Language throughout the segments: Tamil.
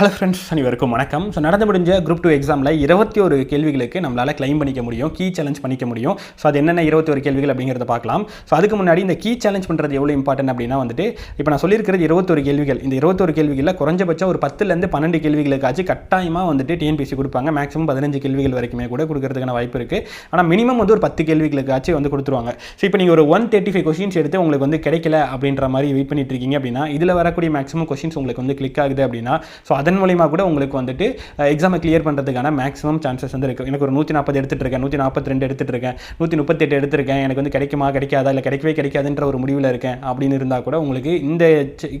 ஹலோ ஃப்ரெண்ட்ஸ் அனைவருக்கும் வணக்கம். ஸோ நடந்து முடிஞ்ச குரூப் டூ எக்ஸாமில் இருபத்தி ஒரு கேள்விகளுக்கு நம்மளால் கிளைம் பண்ணிக்க முடியும் கீ சேலஞ்ச் பண்ணிக்க முடியும். ஸோ அது என்னென்ன இருபத்தி ஒரு கேள்விகள் அப்படிங்கிறத பார்க்கலாம். ஸோ அதுக்கு முன்னாடி இந்த கீ சேலஞ்ச் பண்ணுறது எவ்வளோ இம்பார்ட்டன் அப்படின்னா வந்துட்டு இப்போ நான் சொல்லியிருக்கிறது இருபத்தொரு கேள்விகள். இந்த இருபத்தொரு கேள்விகளில் குறைஞ்சபட்சம் ஒரு பத்துலேருந்து பன்னெண்டு கேள்விகளுக்காச்சும் கட்டாயமாக வந்துட்டு டிஎன்பிசி கொடுப்பாங்க. மேக்ஸிமம் பதினஞ்சு கேள்விகள் வரைக்குமே கூட கொடுக்கறதுக்கான வாய்ப்பு இருக்குது ஆனால் மினிமம் வந்து ஒரு பத்து கேள்விகளுக்காச்சும் வந்து கொடுத்துருவாங்க. ஸோ இப்போ நீங்கள் ஒரு ஒன் தேர்ட்டி ஃபைவ் கொஸ்டின்ஸ் எடுத்து உங்களுக்கு வந்து கிடைக்கல அப்படின்ற மாதிரி வெயிட் பண்ணிட்டு இருக்கீங்க அப்படின்னா இதில் வரக்கூடிய மேக்ஸிமம் கொஸ்டின்ஸ் உங்களுக்கு வந்து கிளிக் ஆகுது அப்படின்னா ஸோ அதை அதன் மூலிமா கூட உங்களுக்கு வந்துட்டு எக்ஸாமை கிளியர் பண்ணுறதுக்கான மேக்ஸிமம் சான்சஸ் வந்து இருக்குது எனக்கு ஒரு நூற்றி நாற்பது எடுத்துகிட்டு இருக்கேன் நூற்றி நாற்பத்தி ரெண்டு எடுத்துட்டு இருக்கேன் நூற்றி முப்பத்தெட்டு எடுத்திருக்கேன். எனக்கு வந்து கிடைக்குமா கிடைக்காதா இல்லை கிடைக்கவே கிடைக்காதுன்ற ஒரு முடிவில் இருக்கேன் அப்படின்னு இருந்தால் கூட உங்களுக்கு இந்த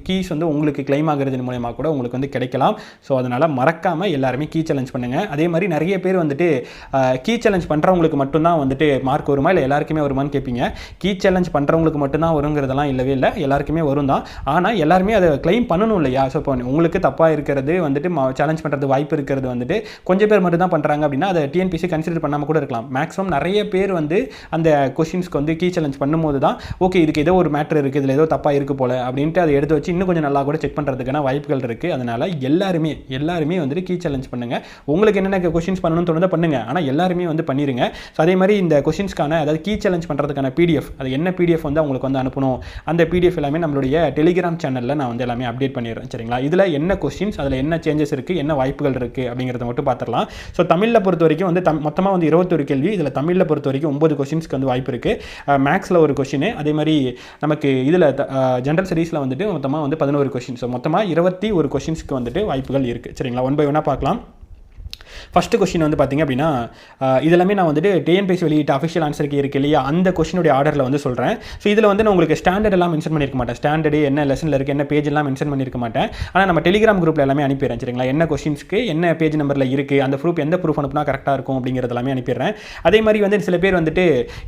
கீஸ் வந்து உங்களுக்கு கிளைம் ஆகிறது மூலயமா கூட உங்களுக்கு வந்து கிடைக்கலாம். ஸோ அதனால் மறக்காமல் எல்லாருமே கீ சேலஞ்ச் பண்ணுங்கள் அதே மாதிரி நிறைய பேர் வந்துட்டு கீ சேலஞ்ச் பண்ணுறவங்களுக்கு மட்டும்தான் வந்துட்டு மார்க் வருமா? இல்லை எல்லாருக்குமே வருமான்னு கேட்பீங்க கீ சேலஞ்ச் பண்ணுறவங்களுக்கு மட்டும்தான் வருங்கிறதெல்லாம் இல்லவே இல்லை. எல்லாருக்குமே வரும் தான் ஆனால் எல்லாருமே அதை கிளைம் பண்ணணும் இல்லையா? ஸோ இப்போ உங்களுக்கு தப்பாக இருக்கிறது வந்துட்டு சேலஞ்ச் பண்ணுறது வாய்ப்பு இருக்கிறது வந்துட்டு கொஞ்சம் பேர் மட்டும் தான் பண்ணுறாங்க அப்படின்னா அதை டிஎன்பிசி கன்சிடர் பண்ணாமல் கூட இருக்கலாம். மேக்ஸிமம் நிறைய பேர் வந்து அந்த கொஷின்ஸ்க்கு வந்து கீ சேலஞ்ச் பண்ணும்போது தான் ஓகே இதுக்கு ஏதோ ஒரு மேட்ரு இருக்குது இதில் ஏதோ தப்பாக இருக்குது போல அப்படின்ட்டு அதை எடுத்து வச்சு இன்னும் கொஞ்சம் நல்லா கூட செக் பண்ணுறதுக்கான வாய்ப்புகள் இருக்குது அதனால் எல்லாருமே எல்லாருமே வந்துட்டு கீ சேலஞ்ச் பண்ணுங்கள் உங்களுக்கு என்னென்ன கொஷின்ஸ் பண்ணணும்னு தோணுதோ பண்ணுங்கள் ஆனால் எல்லாருமே வந்து பண்ணிடுங்க ஸோ அதே மாதிரி இந்த கொஷின்ஸ்க்கான அதாவது கீ சேலஞ்ச் பண்ணுறதுக்கான பிடிஎஃப் அது என்ன பிடிஎஃப் வந்து அவங்களுக்கு வந்து அனுப்பணும்? அந்த பிடிஎஃப் எல்லாமே நம்மளுடைய டெலிகிராம் சேனலில் நான் வந்து எல்லாமே அப்டேட் பண்ணிடுறேன். சரிங்களா? இதில் என்ன கொஸ்டின்ஸ் அதில் என்ன என்ன சேஞ்சஸ் இருக்குது என்ன வாய்ப்புகள் இருக்குது அப்படிங்கிறத மட்டும் பார்த்துடலாம். ஸோ தமிழில் பொறுத்த வரைக்கும் வந்து தம் மொத்தமாக வந்து இருபத்தொரு கேள்வி. இதில் தமிழில் பொறுத்த வரைக்கும் ஒம்பது கொஷின்ஸ்க்கு வந்து வாய்ப்பு இருக்குது மேக்ஸில் ஒரு கொஷின் அதே மாதிரி நமக்கு இதில் ஜென்ரல் ஸ்டடீஸில் வந்துட்டு மொத்தமாக வந்து பதினோரு கொஷின் ஸோ மொத்தமாக இருபத்தி ஒரு கொஷின்ஸ்க்கு வந்துட்டு வாய்ப்புகள் இருக்குது சரிங்களா? ஒன் பை ஒன்னாக பார்க்கலாம். ஃபஸ்ட்டு கொஷின் வந்து பார்த்திங்க அப்படின்னா இதெல்லாமே நான் வந்துட்டு டிஎன்பிஎஸ் வெளியிட்ட அஃபிஷியல் ஆன்சருக்கு இருக்கு இல்லையா? அந்த கொஷினுடைய ஆர்டரில் வந்து சொல்கிறேன் ஸோ இதில் வந்து நான் உங்களுக்கு ஸ்டாண்டர்ட் எல்லாம் மென்ஷன் பண்ணியிருக்க மாட்டேன். ஸ்டாண்டர்டு என்ன லெசனில் இருக்குது என்ன பேஜ் எல்லாம் மென்ஷன் பண்ணியிருக்க மாட்டேன். ஆனால் நம்ம டெலிகிராம் குரூப்பில் எல்லாமே அனுப்பிடுறேன் சரிங்களா? என்ன கொஷின்ஸ்க்கு என்ன பேஜ் நம்பரில் இருக்குது அந்த ப்ரூஃப் எந்த ப்ரூஃப் அனுப்புனா கரெக்டாக இருக்கும் அப்படிங்கிறது எல்லாமே அனுப்பிடுறேன் அதே மாதிரி வந்து சில பேர் வந்துட்டு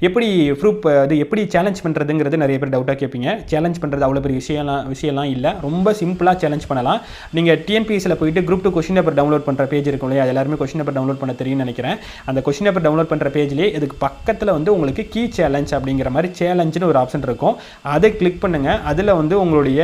எப்படி ப்ரூஃப் அது எப்படி சேலஞ்ச் பண்ணுறதுங்கிறது நிறைய பேர் டவுட்டாக கேட்பீங்க. சேலஞ்ச் பண்ணுறது அவ்வளோ பெரிய விஷயம்லாம் விஷயம்லாம் இல்லை. ரொம்ப சிம்பிளாக சேலஞ்ச் பண்ணலாம். நீங்கள் டிஎன்பிஎஸ்சியில் போயிட்டு group two question paper download பண்ணுற பேஜ் இருக்கும் இல்லையா? எல்லாருமே கொஷின் பேப்பர் டவுன்லோட் பண்ண தெரியும்னு நினைக்கிறேன். அந்த கொஷின் பேப்பர் டவுன்லோட் பண்ணுற பேஜ்லேயே இதுக்கு பக்கத்தில் வந்து உங்களுக்கு கீ சேலஞ்ச் அப்படிங்கிற மாதிரி சேலஞ்சுன்னு ஒரு ஆப்ஷன் இருக்கும். அதை கிளிக் பண்ணுங்கள் அதில் வந்து உங்களுடைய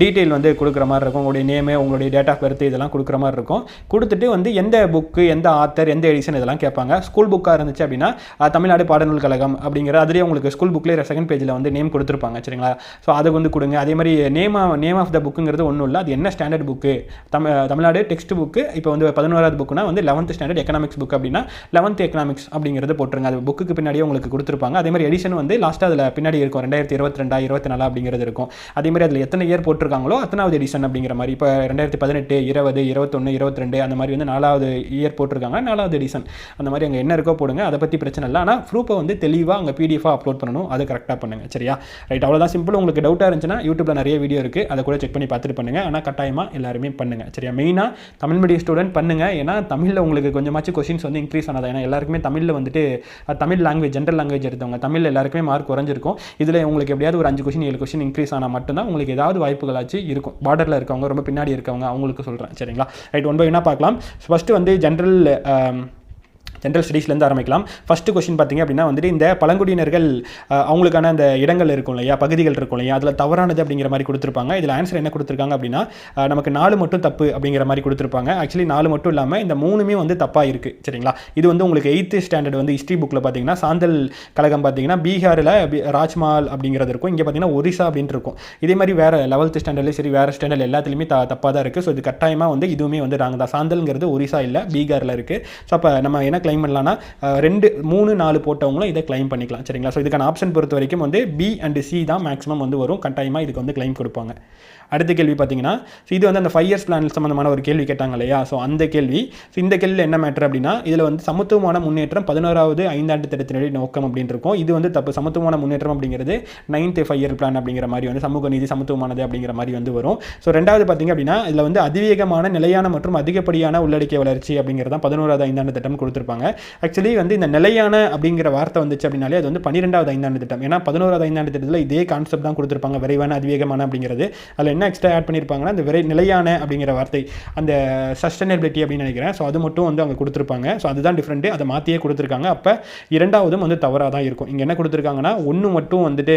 டீட்டெயில் வந்து கொடுக்குற மாதிரி இருக்கும். உங்களுடைய நேமு உங்களுடைய டேட் ஆஃப் பர்த் இதெல்லாம் கொடுக்குற மாதிரி இருக்கும். கொடுத்துட்டு வந்து எந்த புக்கு எந்த ஆத்தர் எந்த எடிஷன் இதெல்லாம் கேட்பாங்க. ஸ்கூல் புக்காக இருந்துச்சு அப்படின்னா தமிழ்நாடு பாடநூல் கழகம் அப்படிங்கிற அதுலேயே உங்களுக்கு ஸ்கூல் புக்லேயே செகண்ட் பேஜில் வந்து நேம் கொடுத்துருப்பாங்க சரிங்களா? ஸோ அதை வந்து கொடுங்க. அதே மாதிரி நேம் நேம் ஆஃப் த புக்குங்கிறது ஒன்றும் இல்லை. அது என்ன standard book Tamil Tamil Nadu text book இப்போ வந்து பதினோராவது புக்குனா வந்து லெவன்த் ஸ்டாண்டர்ட் எக்கனாமிக்ஸ் புக் அப்படின்னா லெவன்த் எக்கனாமிக்ஸ் அப்படிங்கிறது போட்டுருங்க. அது புக்கு பின்னாடியே உங்களுக்கு கொடுத்துருப்பாங்க. அதே மாதிரி எடிஷன் வந்து லாஸ்ட்டாக அதில் பின்னாடி இருக்கும். ரெண்டாயிரத்தி இருபத்தி ரெண்டா இருபத்தி நாலா அப்படிங்கிறது இருக்கும். அதே மாதிரி அதில் எத்தனை இயர் போட்டிருக்காங்களோ அத்தனாவது எடிஷன் அப்படிங்கிற மாதிரி. இப்போ ரெண்டாயிரத்தி பதினெட்டு இருபது இருபத்தொன்று இருபத்தி ரெண்டு அந்த மாதிரி வந்து நாலாவது இயர் போட்டிருக்காங்க. நாலாவது எடிஷன் அந்த மாதிரி அங்கே என்ன இருக்கோ போடுங்க. அதை பற்றி பிரச்சனை இல்லை. ஆனால் ப்ரூஃபை வந்து தெளிவாக அங்கே பிடிஎஃபாக அப்லோட் பண்ணணும். அது கரெக்டாக பண்ணுங்கள் சரியா? ரைட் அவ்வளோதான் சிம்பிள் உங்களுக்கு டவுட்டாக இருந்துச்சுன்னா யூடியூப்பில் நிறைய வீடியோ இருக்குது அதை கூட செக் பண்ணி பார்த்துட்டு பண்ணுங்கள் ஆனால் கட்டாயமாக எல்லாருமே பண்ணுங்கள் சரியா? மெயினாக தமிழ் மீடியம் ஸ்டூடெண்ட் பண்ணுங்கள் ஏன்னா தமிழில் உங்களுக்கு கொஞ்சமாச்சும் கொஷின்ஸ் வந்து இன்க்ரீஸ் ஆனதா? ஏன்னா எல்லாருக்குமே தமிழில் வந்துட்டு தமிழ் லாங்குவேஜ் ஜென்ரல் லாங்குவேஜ் எடுத்தவங்க தமிழ் எல்லாருக்குமே மார்க் குறைஞ்சிருக்கும். இதில் உங்களுக்கு எப்படியாவது ஒரு அஞ்சு கொஷின் ஏழு கொஷின் இன்க்ரீஸ் ஆனால் மட்டும்தான் உங்களுக்கு ஏதாவது வாய்ப்புகளாச்சு இருக்கும். பார்டரில் இருக்கவங்க ரொம்ப பின்னாடி இருக்கவங்க அவங்களுக்கு சொல்கிறேன் சரிங்களா? ரைட் ஒன் பை என்ன பார்க்கலாம். ஃபஸ்ட்டு வந்து ஜென்ரல் ஜென்ரல் ஸ்டடீஸ்லேருந்து ஆரம்பிக்கலாம். ஃபஸ்ட்டு கொஷின் பார்த்திங்க அப்படின்னா வந்துட்டு இந்த பழங்குடியினர்கள் அவங்களுக்கான அந்த இடங்கள் இருக்கும் இல்லையா? பகுதிகள் இருக்கும் இல்லையா? அதில் தவறானது அப்படிங்கிற மாதிரி கொடுத்துருப்பாங்க. இதில் ஆன்சர் என்ன கொடுத்துருக்காங்க அப்படின்னா நமக்கு நாலு மட்டும் தப்பு அப்படிங்கிற மாதிரி கொடுத்துருப்பாங்க. ஆக்சுவலி நாலு மட்டும் இல்லாமல் இந்த மூணுமே வந்து தப்பாக இருக்குது சரிங்களா? இது வந்து உங்களுக்கு எயித்து ஸ்டாண்டர்ட் வந்து ஹிஸ்ட்ரி புக்கில் பார்த்தீங்கன்னா சாந்தல் கழகம் பார்த்தீங்கன்னா பீகாரில் ராஜ்மால் அப்படிங்கிறது இருக்கும். இங்கே பார்த்தீங்கன்னா ஒரிசா அப்படின்ட்டு இருக்கும். இதே மாதிரி வேறு லெவல்த்து ஸ்டாண்டர்ட்லேயும் சரி வேறு ஸ்டாண்டர்ட் எல்லாத்துலேயுமே த தப்பாக தான் இருக்குது ஸோ இது கட்டாயமாக வந்து இதுவுமே வந்து நாங்கள் தான். சாந்தல்ங்கிறது ஒரிசா இல்லை பீகாரில் இருக்குது ஸோ அப்போ நம்ம என்ன கிளைம் பண்ணலாம்னா ரெண்டு மூணு நாலு போட்டவங்களும் இதை கிளைம் பண்ணிக்கலாம். சரிங்களா? ஸோ இதுக்கான ஆப்ஷன் பொறுத்த வரைக்கும் வந்து பி அண்ட் சி தான் மேக்ஸிமம் வந்து வரும். கட்டாயமாக இதுக்கு வந்து கிளைம் கொடுப்பாங்க. அடுத்த கேள்வி பார்த்தீங்கன்னா ஸோ இது வந்து அந்த ஃபைவ் இயர்ஸ் பிளான் சம்மந்தமான ஒரு கேள்வி கேட்டாங்க இல்லையா? ஸோ அந்த கேள்வி ஸோ இந்த கேள்வியில் என்ன மேட்ரு அப்படின்னா இதில் வந்து சமத்துவமான முன்னேற்றம் பதினோராவது ஐந்தாண்டு திட்டத்தினடி நோக்கம் அப்படின்னு இருக்கும். இது வந்து தப்பு சமத்துவமான முன்னேற்றம் அப்படிங்கிறது நைன்த் ஃபைவ் இயர் பிளான் அப்படிங்கிற மாதிரி வந்து சமூக நீதி சமத்துவமானது அப்படிங்கிற மாதிரி வந்து வரும். ஸோ ரெண்டாவது பார்த்தீங்க அப்படின்னா இதில் வந்து அதிவேகமான நிலையான மற்றும் அதிகப்படியான உள்ளடக்கிய வளர்ச்சி அப்படிங்கிறது தான் பதினோராவது ஐந்தாண்டு திட்டம் கொடுத்துருப்பாங்க. ஆக்சுவலி வந்து இந்த நிலையான அப்படிங்கிற வார்த்தை வந்துச்சு அப்படின்னாலே அது வந்து பன்னிரெண்டாவது ஐந்தாண்டு திட்டம். ஏன்னா பதினோராவது ஐந்தாண்டு திட்டத்தில் இதே கான்செப்ட் தான் கொடுத்துருப்பாங்க. விரைவான அதிவேகமான அப்படிங்கிறது. அதில் என்ன எக்ஸ்ட்ரா ஆட் பண்ணியிருப்பாங்கன்னா அந்த விரை நிலையான அப்படிங்கிற வார்த்தை அந்த சஸ்டைனபிலிட்டி அப்படின்னு நினைக்கிறேன். ஸோ அது மட்டும் வந்து அவங்க கொடுத்துருப்பாங்க. ஸோ அதுதான் டிஃப்ரெண்ட்டு அதை மாற்றியே கொடுத்துருக்காங்க. அப்போ இரண்டாவதும் வந்து தவறாக தான் இருக்கும். இங்கே என்ன கொடுத்துருக்காங்கன்னா ஒன்று மட்டும் வந்துட்டு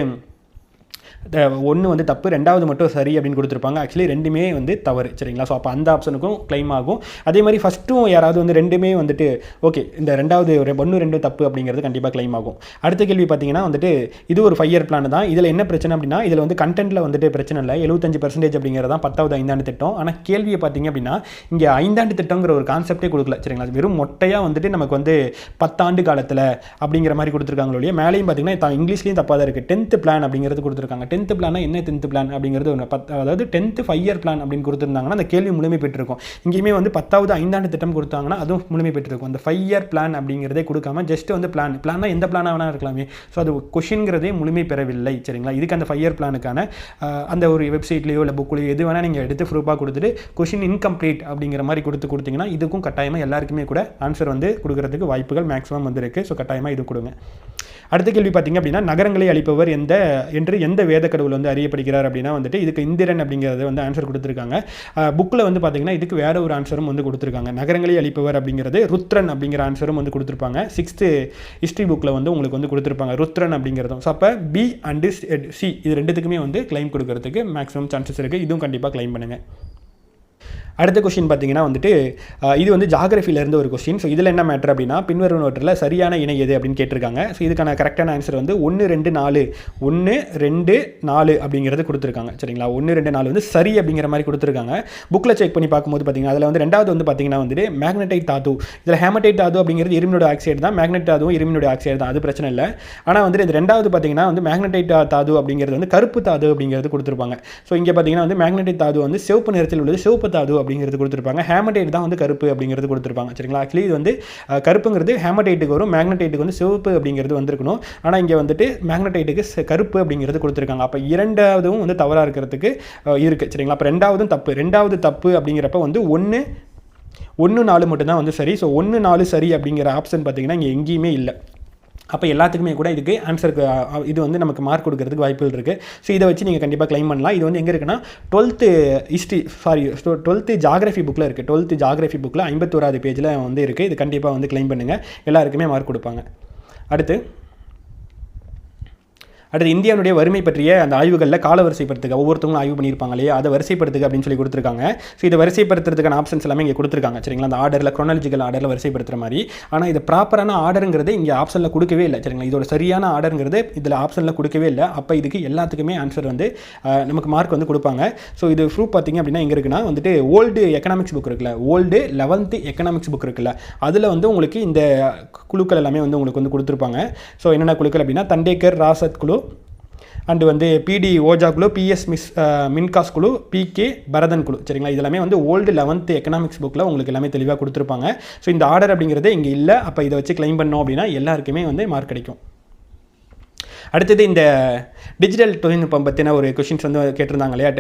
ஒன்று வந்து தப்பு ரெண்டாவது மட்டும் சரி அப்படின்னு கொடுத்துருப்பாங்க. ஆக்சுவலி ரெண்டுமே வந்து தவறு சரிங்களா? ஸோ அப்போ அந்த ஆப்ஷனுக்கும் க்ளைம் ஆகும். அதே மாதிரி ஃபஸ்ட்டும் யாராவது வந்து ரெண்டுமே வந்துட்டு ஓகே இந்த ரெண்டாவது ஒரு ஒன்று ரெண்டு தப்பு அப்படிங்கிறது கண்டிப்பாக க்ளைம் ஆகும். அடுத்த கேள்வி பார்த்தீங்கன்னா வந்துட்டு இது ஒரு ஃபைவ் இயர் பிளான் தான். இதில் என்ன பிரச்சனை அப்படின்னா இதில் வந்து கண்டென்ட்டில் வந்துட்டு பிரச்சனை இல்லை. எழுபத்தஞ்சு பர்சன்டேஜ் அப்படிங்கிறது தான் பத்தாவது ஐந்தாண்டு திட்டம். ஆனால் கேள்வியை பார்த்தீங்க அப்படின்னா இங்கே ஐந்தாண்டு திட்டங்கிற ஒரு கான்செப்டே கொடுக்கல சரிங்களா? வெறும் மொட்டையாக வந்துட்டு நமக்கு வந்து பத்தாண்டு காலத்தில் அப்படிங்கிற மாதிரி கொடுத்துருக்காங்களோ மேலேயும் பார்த்தீங்கன்னா இங்கிலீஷ்லேயும் தப்பாக தான் இருக்குது டென்த்து பிளான் அப்படிங்கிறது கொடுத்துருக்காங்க. டென்த்து பிளானா என்ன டென்த்து பிளான் அப்படிங்கிறது ஒரு பத் அதாவது டென்த்து ஃபைவ் இயர் பிளான் அப்படின்னு கொடுத்துருந்தாங்கன்னா அந்த கேள்வி முழுமை பெற்றிருக்கும். இங்கேயுமே வந்து பத்தாவது ஐந்தாண்டு திட்டம் கொடுத்தாங்கன்னா அதுவும் முழுமை பெற்றிருக்கும். அந்த ஃபைவ் இயர் பிளான் அப்படிங்கிறதே கொடுக்காம ஜஸ்ட் வந்து பிளான் பிளான்னா எந்த பிளானாக வேணா இருக்கலாமே. ஸோ அது கொஷின்கிறதே முழுமை பெறவில்லை சரிங்களா? இதுக்கு அந்த ஃபைவ் இயர் பிளானுக்கான அந்த ஒரு வெப்சைட்லேயோ இல்லை புக்லையோ எது வேணால் நீங்கள் எடுத்து ப்ரூஃபாக கொடுத்துட்டு கொஷின் இன்கம்ப்ளீட் அப்படிங்கிற மாதிரி கொடுத்து கொடுத்தீங்கன்னா இதுக்கும் கட்டாயமாக எல்லாருக்குமே கூட ஆன்சர் வந்து கொடுக்கறதுக்கு வாய்ப்புகள் மேக்ஸிமம் வந்திருக்கு. ஸோ கட்டாயமாக இது கொடுங்க. அடுத்த கேள்வி பார்த்தீங்க அப்படின்னா நகரங்களை அளிப்பவர் எந்த என்று எந்த வேத கடவுள் வந்து அறியப்படுகிறார் அப்படின்னா வந்துட்டு இதுக்கு இந்திரன் அப்படிங்கிறத வந்து ஆன்சர் கொடுத்துருக்காங்க. புக்கில் வந்து பார்த்தீங்கன்னா இதுக்கு வேற ஒரு ஆன்சரும் வந்து கொடுத்துருக்காங்க. நகரங்களை அளிப்பவர் அப்படிங்கிறது ருத்ரன் அப்படிங்கிற ஆன்சரும் வந்து கொடுத்துருப்பாங்க. சிக்ஸ்த்து ஹிஸ்ட்ரி புக்கில் வந்து உங்களுக்கு வந்து கொடுத்துருப்பாங்க ருத்ரன் அப்படிங்கிறதும். ஸோ அப்போ பி அண்டு சி இது ரெண்டுத்துக்குமே வந்து கிளைம் கொடுக்கறதுக்கு மேக்ஸிமம் சான்சஸ் இருக்குது இதுவும் கண்டிப்பாக கிளைம் பண்ணுங்கள் அடுத்த கொஷின் பார்த்தீங்கன்னா வந்துட்டு இது வந்து ஜாகிரஃபில இருந்து ஒரு கொஸ்டின் ஸோ இதில் என்ன மேட்ரு அப்படின்னா பின்வரும் நோட்டில் சரியான இணை எது அப்படின்னு கேட்டிருக்காங்க. ஸோ இதுக்கான கரெக்டான ஆன்சர் வந்து ஒன்று ரெண்டு நாலு. ஒன்று ரெண்டு நாலு அப்படிங்கிறது கொடுத்துருக்காங்க. சரிங்களா? ஒன்று ரெண்டு நாலு வந்து சரி அப்படிங்கிற மாதிரி கொடுத்துருக்காங்க. புக்கில் செக் பண்ணி பார்க்கும்போது பார்த்தீங்கன்னா அதில் வந்து ரெண்டாவது வந்து பார்த்தீங்கன்னா வந்துட்டு மேக்னடைட் தாது. இதில் ஹேமடைட் தாது அப்படிங்கிறது இருமினோட ஆக்சைடு தான். மேக்னெட் தாதுவும் இருமினோட ஆக்சைடு தான். அது பிரச்சனை இல்லை. ஆனால் வந்துட்டு இது ரெண்டாவது பார்த்தீங்கன்னா வந்து மேக்னடைட் தாது அப்படிங்கிறது வந்து கருப்பு தாது அப்படிங்கிறது கொடுத்துருப்பாங்க. ஸோ இங்கே பார்த்தீங்கன்னா வந்து மேக்னடைட் தாது வந்து சிவப்பு நிறத்தில் உள்ளது. சிவப்பு தாது அப்படிங்கிறது கொடுத்துருப்பாங்க. ஹேமடைட் தான் வந்து கருப்பு அப்படிங்கிறது கொடுத்துருப்பாங்க. சரிங்களா? ஆக்சுவலி இது வந்து கருப்புங்கிறது ஹேமடைட்டுக்கு வரும். மேக்னடைட்டுக்கு வந்து சிவப்பு அப்படிங்கிறது வந்திருக்கணும். ஆனால் இங்கே வந்துட்டு மேக்னடைட்டுக்கு கருப்பு அப்படிங்கிறது கொடுத்துருக்காங்க. அப்போ இரண்டாவதும் வந்து தவறாக இருக்கிறதுக்கு இருக்குது சரிங்களா? அப்போ ரெண்டாவதும் தப்பு. ரெண்டாவது தப்பு அப்படிங்கிறப்ப வந்து ஒன்று ஒன்று நாலு மட்டும்தான் வந்து சரி. ஸோ ஒன்று நாலு சரி அப்படிங்கிற ஆப்ஷன் பார்த்தீங்கன்னா இங்கே எங்கேயுமே இல்லை. அப்போ எல்லாத்துக்குமே கூட இதுக்கு ஆன்சருக்கு இது வந்து நமக்கு மார்க் கொடுக்கறதுக்கு வாய்ப்புகள் இருக்குது ஸோ இதை வச்சு நீங்கள் கண்டிப்பாக கிளைம் பண்ணலாம். இது வந்து எங்கே இருக்குன்னா twelfth history sorry twelfth geography புக்கில் இருக்குது டுவெல்த்து ஜாகிரஃபி புக்கில் ஐம்பத்தோராது பேஜில் வந்து இருக்குது இது கண்டிப்பாக வந்து கிளைம் பண்ணுங்கள் எல்லாருக்குமே மார்க் கொடுப்பாங்க. அடுத்து அடுத்து இந்தியாவுடைய வறுமை பற்றிய அந்த ஆய்வுகளில் கால வரிசைப்படுத்துக ஒவ்வொருத்தவங்களும் ஆய்வு பண்ணியிருப்பாங்க இல்லையா அதை வரிசைப்படுத்துக அப்படின்னு சொல்லி கொடுத்துருக்காங்க. ஸோ இதை வரிசைப்படுத்துறதுக்கான ஆப்ஷன்ஸ் எல்லாமே இங்கே கொடுத்துருக்காங்க. சரிங்களா? அந்த ஆர்டரில் குரோனாலஜிக்கல் ஆர்டரில் வரிசைப்படுத்துற மாதிரி. ஆனால் இது ப்ராப்பரான ஆர்டருங்கிறது இங்கே ஆப்ஷனில் கொடுக்கவே இல்லை. சரிங்களா? இதோட சரியான ஆர்டருங்கிறது இதில் ஆப்ஷனில் கொடுக்கவே இல்லை. அப்போ இதுக்கு எல்லாத்துக்குமே ஆன்சர் வந்து நமக்கு மார்க் வந்து கொடுப்பாங்க. ஸோ இது ப்ரூஃப் பார்த்தீங்க அப்படின்னா எங்கே இருக்குன்னா வந்துட்டு ஓல்டு எக்கனாமிக்ஸ் புக் இருக்குல்ல. ஓல்டு லெவன்த்து எக்கனாமிக்ஸ் புக் இருக்குல்ல. அதில் வந்து உங்களுக்கு இந்த குழுக்கள் எல்லாமே வந்து உங்களுக்கு வந்து கொடுத்துருப்பாங்க. ஸோ என்னென்ன குழுக்கள் அப்படின்னா தண்டேக்கர் ராசத் குழு அண்டு வந்து பிடி ஓஜா குழு பிஎஸ் மிஸ் மின்காஸ் குழு பிகே பரதன் குழு. சரிங்களா? இது எல்லாமே வந்து ஓல்டு லெவன்த்து எக்கனாமிக்ஸ் புக்கில் உங்களுக்கு எல்லாமே தெளிவாக கொடுத்துருப்பாங்க. ஸோ இந்த ஆர்டர் அப்படிங்கிறது இங்கே இல்லை. அப்போ இதை வச்சு கிளைம் பண்ணோம் அப்படின்னா எல்லாருக்குமே வந்து மார்க் கிடைக்கும். அடுத்தது இந்த டிஜிட்டல் தொழில்நுட்பம் பற்றின ஒரு கொஷின்ஸ் வந்து கேட்டிருந்தாங்க இல்லையா?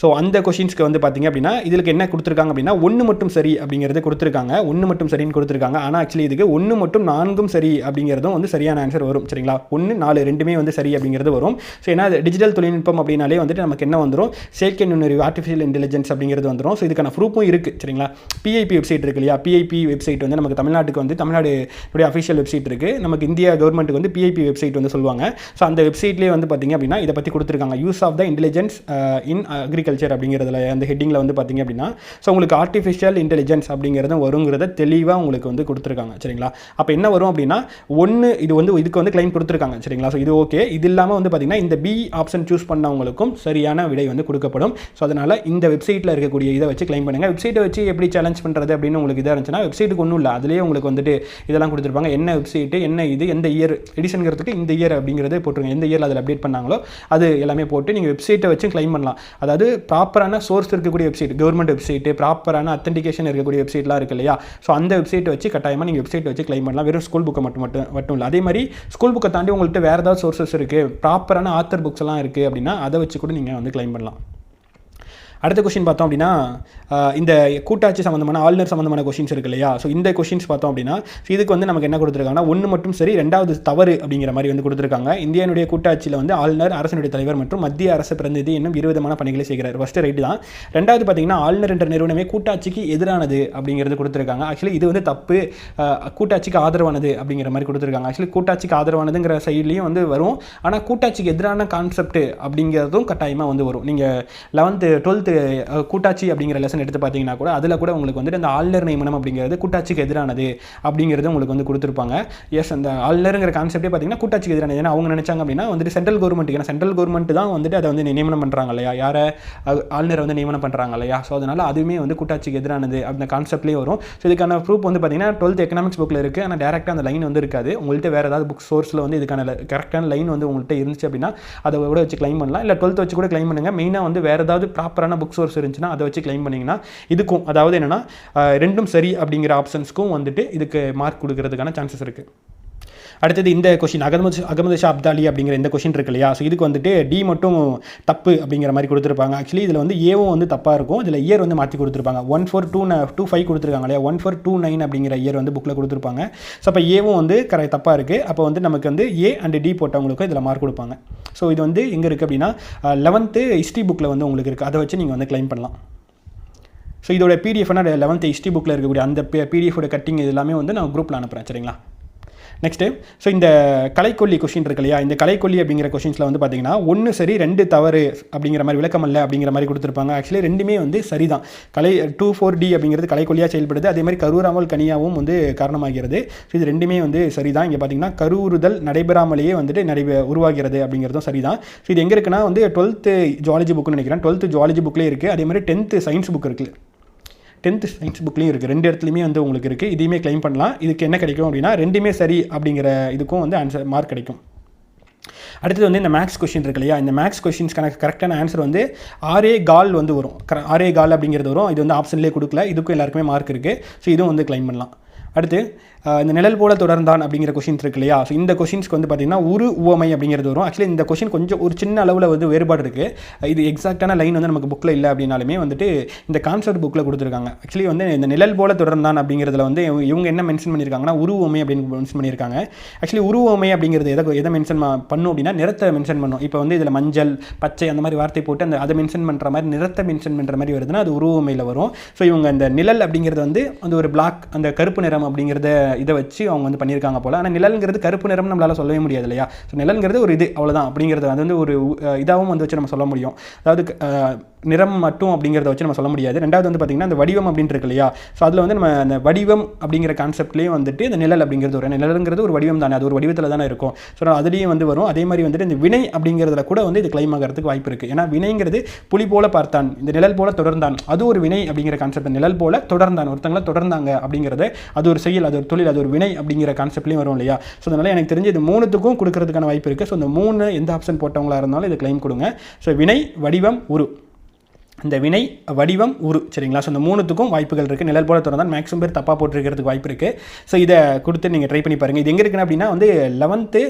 ஸோ அந்த கொஷின்ஸ்க்கு வந்து பார்த்தீங்க அப்படின்னா இதுக்கு என்ன கொடுத்துருக்காங்க அப்படின்னா ஒன்று மட்டும் சரி அப்படிங்கிறது கொடுத்துருக்காங்க. ஒன்று மட்டும் சரின்னு கொடுத்துருக்காங்க. ஆனால் ஆக்சுவலி இதுக்கு ஒன்று மட்டும் நான்கும் சரி அப்படிங்கிறதும் வந்து சரியான ஆன்சர் வரும். சரிங்களா? ஒன்று நாலு ரெண்டுமே வந்து சரி அப்படிங்கிறது வரும். ஸோ ஏன்னா டிஜிட்டல் தொழில்நுட்பம் அப்படின்னாலே வந்துட்டு நமக்கு என்ன வந்துடும் செயற்கை நுண்ணறிவு ஆர்டிஃபிஷியல் இன்டெலிஜென்ஸ் அப்படிங்கிறது வந்துடும் ஸோ இதுக்கான ப்ரூஃபும் இருக்குது சரிங்களா? பிஐபி வெப்சைட் இருக்கு இல்லையா? பிஐபி வெப்சைட் வந்து நமக்கு தமிழ்நாட்டுக்கு வந்து தமிழ்நாடு அஃபிஷியல் வெப்சைட் இருக்குது நமக்கு இந்தியா கவர்மெண்ட்டுக்கு வந்து பிஐபி வெப்சைட் வந்து சொல்லுவாங்க. ஸோ அந்த வெப்சைட்லேயே வந்து பார்த்தீங்க அப்படின்னா இதை பற்றி கொடுத்துருக்காங்க. Use of the intelligence in agri agriculture அப்படிங்கிறதுல அந்த ஹெட்டிங்கில் வந்து பார்த்தீங்க அப்படின்னா ஸோ உங்களுக்கு ஆர்டிஃபிஷியல் இன்டெலிஜென்ஸ் அப்படிங்கிறதும் வருங்கிறத தெளிவாக உங்களுக்கு வந்து கொடுத்துருக்காங்க சரிங்களா? அப்போ என்ன வரும் அப்படின்னா ஒன்று இது வந்து இதுக்கு வந்து கிளைம் கொடுத்துருக்காங்க சரிங்களா? ஸோ இது ஓகே இது இல்லாமல் வந்து பார்த்தீங்கன்னா இந்த பி ஆப்ஷன் சூஸ் பண்ணவங்களுக்கும் சரியான விடை வந்து கொடுக்கப்படும். ஸோ அதனால் இந்த வெப்சைட்டில் இருக்கக்கூடிய இதை வச்சு கிளைம் பண்ணுங்கள் வெப்சைட்டை வச்சு எப்படி சேலஞ்ச் பண்ணுறது அப்படின்னு உங்களுக்கு இதாக இருந்துச்சுன்னா வெப்சைட்டுக்கு ஒன்றும் இல்லை. அதுலேயே உங்களுக்கு வந்துட்டு இதெல்லாம் கொடுத்துருப்பாங்க. என்ன வெப்சைட்டு என்ன இது எந்த இயர் எடிஷனுங்கிறதுக்கு இந்த இயர் அப்படிங்கிறத போட்டுருங்க. எந்த இயரில் அதில் அப்டேட் பண்ணாங்களோ அது எல்லாமே போட்டு நீங்கள் வெப்சைட்டை வச்சு கிளைம் பண்ணலாம். அதாவது ப்ராப்பரான சோர்ஸ் இருக்கக்கூடிய வெப்சைட் கவர்மெண்ட் வெப்சைட்டு ப்ராப்பரான அத்தன்டிகேஷன் இருக்கக்கூடிய வெப்சைட்லாம் இருக்கு இல்லையா? ஸோ அந்த வெப்சைட்டை வச்சு கட்டாயமாக நீங்கள் வெப்சைட் வச்சு கிளைம் பண்ணலாம். வெறும் ஸ்கூல் புக்கை மட்டும் மட்டும் மட்டும் இல்லை. அதே மாதிரி ஸ்கூல் புக்கை தாண்டி உங்கள்கிட்ட வேறு ஏதாவது சோர்சஸ் இருக்குது ப்ராப்பரான ஆத்தர் புக்ஸ் எல்லாம் இருக்குது அப்படின்னா அதை வச்சு கூட நீங்கள் வந்து கிளைம் பண்ணலாம். அடுத்த கொஷின் பார்த்தோம் அப்படின்னா இந்த கூட்டாட்சி சம்மந்தமான ஆளுநர் சம்மந்தமான கொஷின்ஸ் இருக்கு இல்லையா? ஸோ இந்த கொஷின்ஸ் பார்த்தோம் அப்படின்னா ஸோ இதுக்கு வந்து நமக்கு என்ன கொடுத்துருக்காங்கன்னா ஒன்று மட்டும் சரி ரெண்டாவது தவறு அப்படிங்கிற மாதிரி வந்து கொடுத்துருக்காங்க. இந்தியனுடைய கூட்டாட்சியில் வந்து ஆளுநர் அரசனுடைய தலைவர் மற்றும் மத்திய அரசு பிரதிநிதி இன்னும் இருவிதமான பணிகளை செய்கிறார். ஃபஸ்ட்டு ரைட்டு தான். ரெண்டாவது பார்த்தீங்கன்னா ஆளுநர் என்ற நிறுவனமே கூட்டாட்சிக்கு எதிரானது அப்படிங்கிறது கொடுத்துருக்காங்க. ஆக்சுவலி இது வந்து தப்பு. கூட்டாட்சிக்கு ஆதரவானது அப்படிங்கிற மாதிரி கொடுத்துருக்காங்க. ஆக்சுவலி கூட்டாட்சிக்கு ஆதரவானதுங்கிற சைட்லேயும் வந்து வரும். ஆனால் கூட்டாட்சிக்கு எதிரான கான்செப்ட் அப்படிங்கிறதும் கட்டாயமாக வந்து வரும். நீங்கள் லெவன்த்து டுவெல்த்து கூட்டாட்சி அப்படிங்கிற லெசன் எடுத்து பார்த்தீங்கன்னா கூட அதில் கூட உங்களுக்கு வந்துட்டு அந்த ஆளுநர் நியமனம் அப்படிங்கிறது கூட்டாட்சிக்கு எதிரானது அப்படிங்கிறது உங்களுக்கு வந்து கொடுத்துருப்பாங்க. எஸ் அந்த ஆளுநருங்கிற கான்செப்டே பார்த்தீங்கன்னா கூட்டாட்சிக்கு எதிரானது. ஏன்னா அவங்க நினைச்சாங்க அப்படின்னா வந்துட்டு சென்ட்ரல் கவர்மெண்ட் ஏன்னா சென்ட்ரல் கவர்மெண்ட் தான் வந்துட்டு அதை வந்து நியமனம் பண்ணுறாங்க இல்லையா? யாரை? ஆளுநரை வந்து நியமனம் பண்ணுறாங்க இல்லையா? ஸோ அதனால் அதுவுமே வந்து கூட்டாட்சிக்கு எதிரானது அந்த கான்செப்ட்லேயே வரும். ஸோ இதுக்கான ப்ரூஃப் வந்து பார்த்தீங்கன்னா டுவெல்த் எக்கனாமிக்ஸ் புக்கில் இருக்குது ஆனால் டேரெக்டாக அந்த லைன் வந்து இருக்காது. உங்கள்கிட்ட வேறு ஏதாவது புக் சோர்ஸில் வந்து இதுக்கான கரெக்டான லைன் வந்து உங்கள்கிட்ட இருந்துச்சு அப்படின்னா அதை கூட வச்சு க்ளைம் பண்ணலாம். இல்லை டுவெல்த் வச்சு கூட க்ளைம் பண்ணுங்கள் மெயினாக வந்து வேறு ஏதாவது ப்ராப்பரான புக் சோர்ஸ் இருந்துச்சுன்னா அதை வச்சு கிளைம் பண்ணிங்கன்னா இதுக்கும் அதாவது என்னென்னா ரெண்டும் சரி அப்படிங்கிற ஆப்ஷன்ஸ்க்கும் வந்துட்டு இதுக்கு மார்க் கொடுக்கறதுக்கான சான்சஸ் இருக்குது அடுத்தது இந்த கொஷின் அகமது அகமது ஷா அப்தாலி அப்படிங்கிற இந்த கொஷின் இருக்கு இல்லையா? ஸோ இதுக்கு வந்துட்டு டி மட்டும் தப்பு அப்படிங்கிற மாதிரி கொடுத்துருப்பாங்க. ஆக்சுவலி இதில் வந்து ஏவும் வந்து தப்பாக இருக்கும். இதில் இயர் வந்து மாற்றி கொடுத்துருப்பாங்க. One four two two five கொடுத்துருக்காங்க இல்லையா? ஒன் ஃபோர் டூ நைன் அப்படிங்கிற இயர் வந்து புக்கில் கொடுத்துருப்பாங்க. ஸோ அப்போ ஏவும் வந்து கரெக்ட் தப்பாக இருக்குது அப்போ வந்து நமக்கு வந்து ஏ அண்ட் டி போட்டவங்களுக்கும் இதில் மார்க் கொடுப்பாங்க. ஸோ இது வந்து எங்கே இருக்குது அப்படின்னா லெவன்த்து ஹிஸ்ட்ரி புக்கில் வந்து உங்களுக்கு இருக்குது அதை வச்சு நீங்கள் வந்து க்ளைம் பண்ணலாம். ஸோ இதோட பிடிஎஃப்னா லெவன்த்து ஹிஸ்ட்ரி புக்கில் இருக்கக்கூடிய அந்த பிடிஎஃபோட கட்டிங் இது எல்லாமே வந்து நான் குரூப்பில் அனுப்புகிறேன் சரிங்களா? நெக்ஸ்ட்டு ஸோ இந்த கலைக்கொல்லி கொஷின் இருக்கு இல்லையா? இந்த கலைக்கொல்லி அப்படிங்கிற கொஷின்ஸில் வந்து பார்த்தீங்கன்னா ஒன்று சரி ரெண்டு தவறு அப்படிங்கிற மாதிரி விளக்கம் அல்ல அப்படிங்கிற மாதிரி கொடுத்துருப்பாங்க. ஆக்சுவலி ரெண்டுமே வந்து சரிதான். கலை டூ ஃபோர் டி அப்படிங்கிறது கலைக்கொல்லியாக செயல்படுது. அதே மாதிரி கரூராமல் கனியாவும் வந்து காரணமாகிறது. ஸோ இது ரெண்டுமே வந்து சரிதான். இங்கே பார்த்தீங்கன்னா கருவுறுதல் நடைபெறாமலேயே வந்துட்டு நடைபெ உருவாகிறது அப்படிங்கிறதும் சரிதான். ஸோ இது எங்கே இருக்குன்னா வந்து டுவெல்த்து ஜுவாலஜி புக்குன்னு நினைக்கிறேன். டுவெல்த்து ஜுவாலஜி புக்லேயே இருக்குது அதே மாதிரி டென்த்து சயின்ஸ் புக் இருக்குது டென்த்து சயின்ஸ் புக்லேயும் இருக்குது ரெண்டு இடத்துலையுமே வந்து உங்களுக்கு இருக்குது இதையுமே கிளைம் பண்ணலாம். இதுக்கு என்ன கிடைக்கும் அப்படின்னா ரெண்டுமே சரி அப்படிங்கிற இதுக்கும் வந்து ஆன்சர் மார்க் கிடைக்கும். அடுத்தது வந்து இந்த மேக்ஸ் கொஷின் இருக்கு இல்லையா? இந்த மேக்ஸ் கொஷின்ஸ்க்கான கரெக்டான ஆன்சர் வந்து ஆரே கால் வந்து வரும். ஆரே கால் அப்படிங்கிறது வரும். இது வந்து ஆப்ஷன்லேயே கொடுக்கல. இதுக்கும் எல்லாருக்குமே மார்க் இருக்குது ஸோ இதுவும் வந்து கிளைம் பண்ணலாம். அடுத்து இந்த நிழல் போல தொடர்ந்தான் அப்படிங்கிற கொஷின்ஸ் இருக்கு இல்லையா? ஸோ இந்த கொஷின்ஸ்க்கு வந்து பார்த்தீங்கன்னா ஒரு உவமை அப்படிங்கிறது வரும். ஆக்சுவலி இந்த கொஷின் கொஞ்சம் ஒரு சின்ன அளவில் வந்து வேறுபாடு இருக்குது இது எக்ஸாக்டான லைன் வந்து நமக்கு புக்கில் இல்லை அப்படின்னாலுமே வந்துட்டு இந்த கான்செப்ட் புக்கில் கொடுத்துருக்காங்க. ஆக்சுவலி வந்து இந்த நிழல் போல தொடர்ந்தான் அப்படிங்கிறதுல வந்து இவங்க- இவங்க என்ன மென்ஷன் பண்ணியிருக்காங்கன்னா உருவமை அப்படின்னு மென்ஷன் பண்ணியிருக்காங்க. ஆக்சுவலி உருவமை அப்படிங்கிறது எதை எதை மென்ஷன் பண்ணும் அப்படின்னா நிறத்தை மென்ஷன் பண்ணும். இப்போ வந்து இதில் மஞ்சள் பச்சை அந்த மாதிரி வார்த்தை போட்டு அந்த அதை மென்ஷன் பண்ணுற மாதிரி நிறத்தை மென்ஷன் பண்ணுற மாதிரி வருதுன்னா அது உருவமையில் வரும். ஸோ இவங்க அந்த நிழல் அப்படிங்கிறது வந்து அந்த ஒரு பிளாக் அந்த கருப்பு நிறம் அப்படிங்கிறத இதை வச்சு அவங்க வந்து பண்ணியிருக்காங்க போல். ஆனால் நிழல்ங்கிறது கருப்பு நிறம் நம்மளால சொல்லவே முடியாது இல்லையா? ஸோ நிழல்ங்கிறது ஒரு இது அவ்வளோதான் அப்படிங்கிறது அது வந்து ஒரு இதாகவும் வந்து வச்சு நம்ம சொல்ல முடியும். அதாவது நிறம் மட்டும் அப்படிங்கிறத வச்சு நம்ம சொல்ல முடியாது. ரெண்டாவது வந்து பார்த்திங்கன்னா அந்த வடிவம் அப்படின்ட்டு இருக்கு இல்லையா? ஸோ அதில் வந்து நம்ம அந்த வடிவம் அப்படிங்கிற கான்செப்ட்லேயும் வந்துட்டு இந்த நிழல் அப்படிங்கிறது ஒரு நிழலுங்கிறது ஒரு வடிவம் தானே. அது ஒரு வடிவத்தில் தானே இருக்கும். ஸோ அதுலேயும் வந்து வரும். அதே மாதிரி வந்துட்டு இந்த வினை அப்படிங்கிறதுல கூட வந்து இது கிளைம் ஆகிறதுக்கு வாய்ப்பு இருக்குது ஏன்னா வினைங்கிறது புலி போல பார்த்தான் இந்த நிழல் போல தொடர்ந்தான். அது ஒரு வினை அப்படிங்கிற கான்செப்ட் நிழல் போல தொடர்ந்தான். ஒருத்தங்களை தொடர்ந்தாங்க அப்படிங்கிறது அது ஒரு செயல் அது ஒரு தொழில் அது ஒரு வினை அப்படிங்கிற கான்செப்ட்லேயும் வரும் இல்லையா? ஸோ அதனால் எனக்கு தெரிஞ்சு இது மூணுத்துக்கும் கொடுக்கறதுக்கான வாய்ப்பு இருக்குது ஸோ இந்த மூணு எந்த ஆப்ஷன் போட்டவங்களா இருந்தாலும் இது கிளைம் கொடுங்க. ஸோ வினை வடிவம் உரு. இந்த வினை வடிவம் உரு சரிங்களா? ஸோ இந்த மூணுத்துக்கும் வாய்ப்புகள் இருக்குது நிழல் போல திறந்தால் மேக்ஸிமம் பேர் தப்பாக போட்டிருக்கிறதுக்கு வாய்ப்பு இருக்குது ஸோ இதை கொடுத்து நீங்கள் ட்ரை பண்ணி பாருங்கள் இது எங்கே இருக்குன்னு அப்படின்னா வந்து லெவன்த்து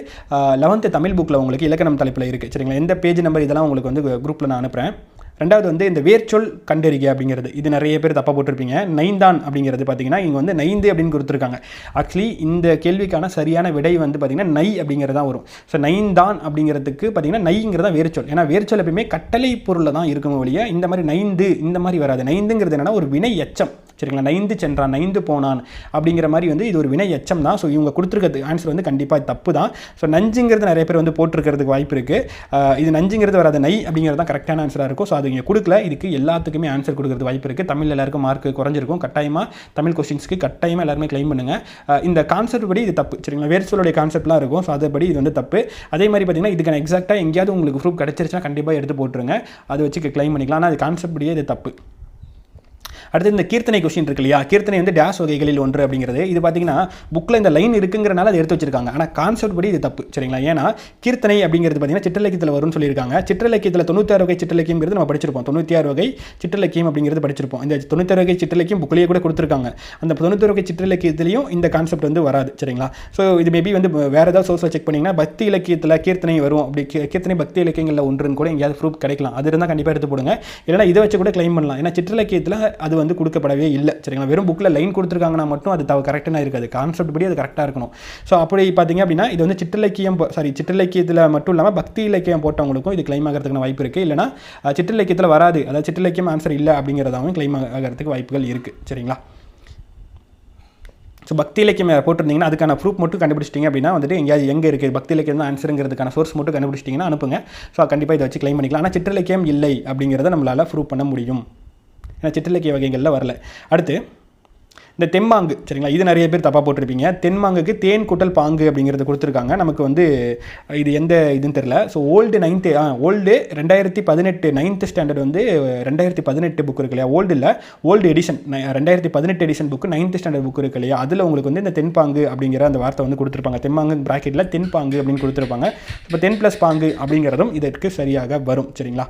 லெவன்த்து தமிழ் புக்கில் உங்களுக்கு இலக்கணம் தலைப்பில் இருக்குது சரிங்களா? எந்த பேஜ் நம்பர் இதெல்லாம் உங்களுக்கு வந்து குரூப்பில் நான் அனுப்புகிறேன் ரெண்டாவது வந்து இந்த வேர்ச்சொல் கண்டறிகை அப்படிங்கிறது. இது நிறைய பேர் தப்பாக போட்டிருப்பீங்க. நைந்தான் அப்படிங்கிறது பார்த்தீங்கன்னா இங்கே வந்து நைந்து அப்படின்னு கொடுத்துருக்காங்க. ஆக்சுவலி இந்த கேள்விக்கான சரியான விடை வந்து பார்த்தீங்கன்னா நை அப்படிங்கிறது தான் வரும். ஸோ நைந்தான் அப்படிங்கிறதுக்கு பார்த்தீங்கன்னா நைங்கிறது தான் வேர்ச்சொல். ஏன்னா வேர்ச்சொல் எப்பயுமே கட்டளை பொருளில் தான் இருக்கும் வழியாக இந்த மாதிரி நைந்து இந்த மாதிரி வராது. நைந்துங்கிறது என்னன்னா ஒரு வினை எச்சம். சரிங்களா? நைந்து சென்றான் நைந்து போனான் அப்படிங்கிற மாதிரி வந்து இது ஒரு வினை எச்சம் தான். ஸோ இவங்க கொடுத்துருக்கிறது ஆன்சர் வந்து கண்டிப்பாக தப்பு தான். ஸோ நஞ்சுங்கிறது நிறைய பேர் வந்து போட்டிருக்கிறதுக்கு வாய்ப்பு இருக்குது இது நஞ்சுங்கிறது வராது நை அப்படிங்கிறது தான் கரெக்டான ஆன்சராக இருக்கும். ஸோ அது இங்கே கொடுக்கல. இதுக்கு எல்லாத்துக்குமே ஆன்சர் கொடுக்கறது வாய்ப்பு இருக்குது தமிழ் எல்லாருக்கும் மார்க் குறைஞ்சிருக்கும். கட்டாயமாக தமிழ் கொஸ்டின்ஸ்க்கு கட்டாயமாக எல்லாருமே க்ளைம் பண்ணுங்கள் இந்த கான்செப்ட் படி இது தப்பு. சரிங்களா? வேர்ச்சொல்லுடைய கான்செப்ட்லாம் இருக்கும். ஸோ அதுபடி இது வந்து தப்பு. அதே மாதிரி பார்த்தீங்கன்னா இதுக்கான எக்ஸாக்டாக எங்கேயாவது உங்களுக்கு ப்ரூஃப் கிடச்சிருச்சுன்னா கண்டிப்பாக எடுத்து போட்டுருங்க. அதை வச்சு க்ளைம் பண்ணிக்கலாம். ஆனால் அது கான்செப்ட் படியே இது தப்பு. அடுத்து இந்த கீர்த்தனை கொஸ்டின் இருக்கு இல்லையா? கீர்த்தனை வந்து டேஸ் வகைகளில் ஒன்று அப்படிங்கிறது. இது பார்த்தீங்கன்னா புக்கில் இந்த லைன் இருக்குங்கிறனால அதை எடுத்து வச்சிருக்காங்க. ஆனால் கான்செப்ட் படி இது தப்பு சரிங்களா? ஏன்னா கீர்த்தனை அப்படிங்கிறது பார்த்தீங்கன்னா சிற்றிலக்கியத்தில் வரும்னு சொல்லியிருக்காங்க. சிற்றிலக்கியத்தில் தொண்ணூத்தாறு வகை சிற்றிலக்கியங்கிறது நம்ம படிச்சிருப்போம். தொண்ணூற்றி ஆறு வகை சிற்றிலக்கியம் அப்படிங்கிறது படிச்சிருப்போம். இந்த தொண்ணூத்தாறு வகை சிற்றிலக்கியம் புக்கிலேயே கூட கொடுத்துருக்காங்க. அந்த தொண்ணூத்தாறு வகை சிற்றிலக்கியத்திலையும் இந்த கான்செப்ட் வந்து வராது சரிங்களா? ஸோ இது மேபி வந்து வேறு ஏதாவது சோர்ஸில் செக் பண்ணிங்கன்னா பக்தி இலக்கியத்தில் கீர்த்தனை வரும். அப்படி கீர்த்தனை பக்தி இலக்கியங்களில் ஒன்றுன்னு கூட எங்கேயாவது ப்ரூஃப் கிடைக்கலாம். அது இருந்தால் கண்டிப்பாக எடுத்து போடுங்க. இல்லைனா இதை வச்சு கூட க்ளைம் பண்ணலாம். ஏன்னா சிற்றிலக்கியத்தில் அது வந்து கொடுக்கப்படவே இல்லை. சரிங்களா? வெறும் புக்கில் லைன் கொடுத்துருக்காங்கன்னா மட்டும் அது தவ கரெக்டாக இருக்காது. கான்செப்ட் படி அது கரெக்டாக இருக்கணும். ஸோ அப்படி பார்த்தீங்க அப்படின்னா இது வந்து சிற்றிலக்கியம் சாரி சிற்றிலக்கியத்தில் மட்டும் இல்லாமல் பக்தி இலக்கியம் போட்டவங்களுக்கும் இது கிளைம் ஆகிறதுக்கான வாய்ப்பு இருக்குது இல்லைனா சிற்றிலக்கியத்தில் வராது. அதாவது சிற்றிலக்கியம் ஆன்சர் இல்லை அப்படிங்கிறதாகவும் கிளைம் ஆகிறதுக்கு வாய்ப்புகள் இருக்குது சரிங்களா? ஸோ பக்தி இலக்கியம் போட்டிருந்தீங்கன்னா அதுக்கான ப்ரூஃப் மட்டும் கண்டுபிடிச்சிட்டிங்க அப்படின்னா வந்துட்டு எங்கேயாவது எங்கே இருக்குது பக்தி இலக்கியம் தான் ஆன்சருங்கிறதுக்கான சோர்ஸ் மட்டும் கண்டுபிடிச்சிட்டிங்கன்னா அனுப்புங்க. ஸோ கண்டிப்பாக இதை வச்சு க்ளைம் பண்ணிக்கலாம். ஆனால் சிற்றிலக்கியம் இல்லை அப்படிங்கிறத நம்மளால் ப்ரூவ் பண்ண முடியும். ஏன்னா சிற்றிலக்கிய வகைகளில் வரல. அடுத்து இந்த தென்மாங்கு சரிங்களா? இது நிறைய பேர் தப்பாக போட்டிருப்பீங்க. தென்மாங்குக்கு தேன் கூட்டல் பாங்கு அப்படிங்கிறது கொடுத்துருக்காங்க. நமக்கு வந்து இது எந்த இதுன்னு தெரில so old ninth ah old ரெண்டாயிரத்தி பதினெட்டு நைன்த்து ஸ்டாண்டர்ட் வந்து ரெண்டாயிரத்தி பதினெட்டு புக் இருக்கு இல்லையா? ஓல்டு இல்லை ஓல்டு எடிஷன் ரெண்டாயிரத்தி பதினெட்டு edition book ninth standard book இருக்கு இல்லையா? அதில் உங்களுக்கு வந்து இந்த தென்பாங்கு அப்படிங்கிற அந்த வார்த்தை வந்து கொடுத்துருப்பாங்க. தென்மாங்கு ப்ராக்கெட்டில் தென்பாங்கு அப்படின்னு கொடுத்துருப்பாங்க. இப்போ தென் ப்ளஸ் பாங்கு அப்படிங்கிறதும் இதற்கு சரியாக வரும் சரிங்களா?